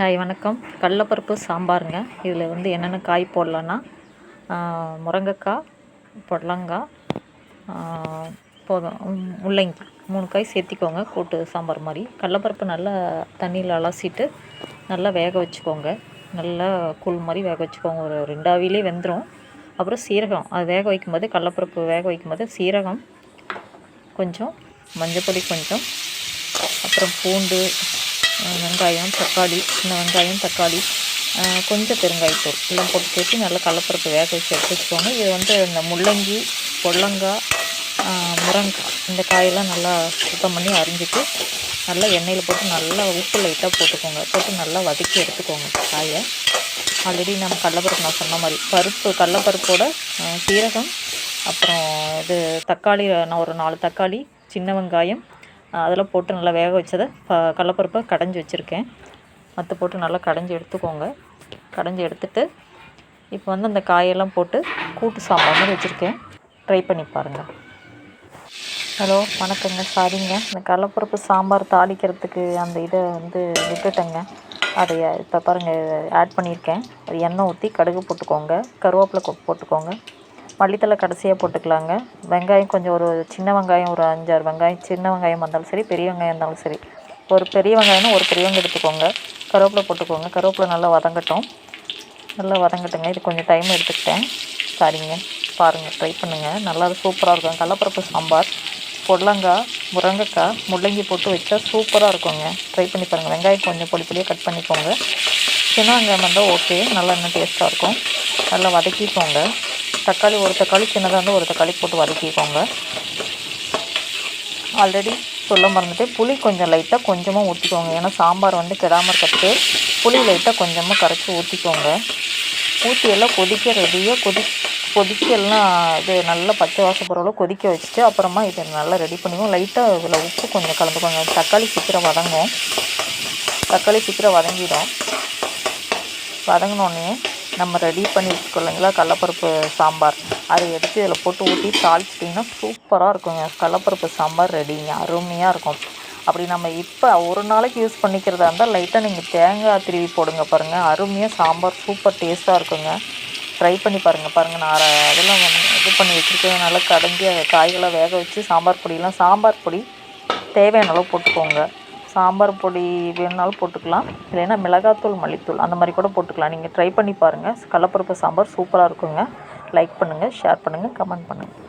Hi வணக்கம். கடலப்பருப்பு சாம்பாருங்க. இதில் வந்து என்னென்ன காய் போடலான்னா முருங்கக்காய் புடலங்காய் போதும் முள்ளங்கி. மூணு காய் சேர்த்திக்கோங்க கூட்டு சாம்பார் மாதிரி. கடலப்பருப்பு நல்லா தண்ணியில் அலசிட்டு நல்லா வேக வச்சுக்கோங்க. நல்லா கூழ் மாதிரி வேக வச்சுக்கோங்க. ஒரு ரெண்டாவிலே வெந்துடும் அப்புறம் சீரகம். அது வேக வைக்கும்போது கடலப்பருப்பு வேக வைக்கும்போது சீரகம் கொஞ்சம் மஞ்சப்பொடி கொஞ்சம் அப்புறம் பூண்டு வெங்காயம் தக்காளி சின்ன வெங்காயம் தக்காளி கொஞ்சம் பெருங்காயத்தூள். எல்லாம் போட்டு சேர்த்து நல்லா கடலப்பருப்பு வேக வச்சு எடுத்து வச்சுக்கோங்க. இது வந்து இந்த முள்ளங்கி பொல்லங்காய் முருங்காய் இந்த காயெல்லாம் நல்லா சுத்தம் பண்ணி அரிஞ்சிட்டு நல்லா எண்ணெயில் போட்டு நல்லா உப்பு லைட்டாக போட்டுக்கோங்க. போட்டு நல்லா வதக்கி எடுத்துக்கோங்க காயை. ஆல்ரெடி நம்ம கடலப்பருப்பு நான் சொன்ன மாதிரி பருப்பு கடலப்பருப்போட சீரகம் அப்புறம் இது தக்காளி நான் ஒரு நாலு தக்காளி சின்ன வெங்காயம் அதெல்லாம் போட்டு நல்லா வேக வச்சதை கடலப்பருப்பை கடைஞ்சி வச்சுருக்கேன். மற்ற போட்டு நல்லா கடைஞ்சி எடுத்துக்கோங்க. கடைஞ்சி எடுத்துட்டு இப்போ வந்து அந்த காயெல்லாம் போட்டு கூட்டு சாம்பார் மாதிரி வச்சுருக்கேன். ட்ரை பண்ணி பாருங்கள் ஹலோ வணக்கங்க. சாரிங்க. இந்த கடலப்பருப்பு சாம்பார் தாளிக்கிறதுக்கு அந்த இதை வந்து விட்டுட்டேங்க. அதை இப்போ பாருங்கள் ஆட் பண்ணியிருக்கேன். ஒரு எண்ணெய் ஊற்றி கடுகு போட்டுக்கோங்க. கருவேப்பிலை போட்டுக்கோங்க. மல்லித்தலை கடைசியாக போட்டுக்கலாங்க. வெங்காயம் கொஞ்சம் ஒரு சின்ன வெங்காயம் ஒரு அஞ்சாறு வெங்காயம் சின்ன வெங்காயம் இருந்தாலும் சரி பெரிய வெங்காயம் இருந்தாலும் சரி. ஒரு பெரிய வெங்காயம்னா ஒரு பெரிய வெங்காயம் எடுத்துக்கோங்க. கருவேப்பிலை போட்டுக்கோங்க. கருவேப்பிலை நல்லா வதங்கட்டும். நல்லா வதங்கட்டுங்க. இது கொஞ்சம் டைம் எடுத்துக்கிட்டேன். சரிங்க. பாருங்கள் ட்ரை பண்ணுங்கள் நல்லா சூப்பராக இருக்கும். கடலப்பருப்பு சாம்பார் பொடலங்காய் முருங்கைக்காய் முள்ளங்கி போட்டு வச்சா சூப்பராக இருக்குங்க. ட்ரை பண்ணி பாருங்கள் வெங்காயம் கொஞ்சம் பொடி பொடியாக கட் பண்ணிக்கோங்க. சின்ன வெங்காயம் இருந்தால் ஓகே நல்லா இன்னும் டேஸ்ட்டாக இருக்கும். நல்லா வதக்கிக்கோங்க. தக்காளி ஒரு தக்காளி சின்னதாக இருந்தால் ஒரு தக்காளி போட்டு வதக்கிக்கோங்க. ஆல்ரெடி சொல்ல மறந்துட்டு புளி கொஞ்சம் லைட்டாக கொஞ்சமாக ஊற்றிக்கோங்க ஏன்னா சாம்பார் வந்து கெடாமல் இருக்கிறதுக்கு புளி லைட்டாக கொஞ்சமாக கரைச்சி ஊற்றிக்கோங்க ஊற்றி எல்லாம் கொதிக்க ரெடியாக கொதி கொதிக்க எல்லாம் இது நல்லா பச்சை வாசம் போகிற கொதிக்க வச்சுட்டு அப்புறமா இதை நல்லா ரெடி பண்ணிக்குவோம் லைட்டாக இதில் உப்பு கொஞ்சம் கலந்துக்கோங்க. தக்காளி சீக்கிரம் வதங்கும். தக்காளி சீக்கிரம் வதங்கிடும். வதங்கினோடனே நம்ம ரெடி பண்ணி வச்சுக்கோங்களா கடலப்பருப்பு சாம்பார். அதை எடுத்து இதில் போட்டு ஊற்றி தாளிச்சிட்டிங்கன்னா சூப்பராக இருக்குங்க. கடலப்பருப்பு சாம்பார் ரெடிங்க அருமையாக இருக்கும். அப்படி நம்ம இப்போ ஒரு நாளைக்கு யூஸ் பண்ணிக்கிறதா இருந்தால் லைட்டாக நீங்கள் தேங்காய் திருவி போடுங்க பாருங்கள் அருமையாக சாம்பார் சூப்பர் டேஸ்ட்டாக இருக்குங்க. ட்ரை பண்ணி பாருங்கள் பாருங்கள் நான் அதெல்லாம் இது பண்ணி வச்சுருக்கேன் நல்லா கடைஞ்சி காய்களை வேக வச்சு சாம்பார் பொடியெலாம் சாம்பார் பொடி தேவையான அளவு போட்டுக்கோங்க. சாம்பார் பொடி வேணுனாலும் போட்டுக்கலாம். இல்லைன்னா மிளகாத்தூள் மல்லித்தூள் அந்த மாதிரி கூட போட்டுக்கலாம். நீங்கள் ட்ரை பண்ணி பாருங்கள் கடலப்பருப்பு சாம்பார் சூப்பராக இருக்குங்க. லைக் பண்ணுங்கள் ஷேர் பண்ணுங்கள் கமெண்ட் பண்ணுங்கள்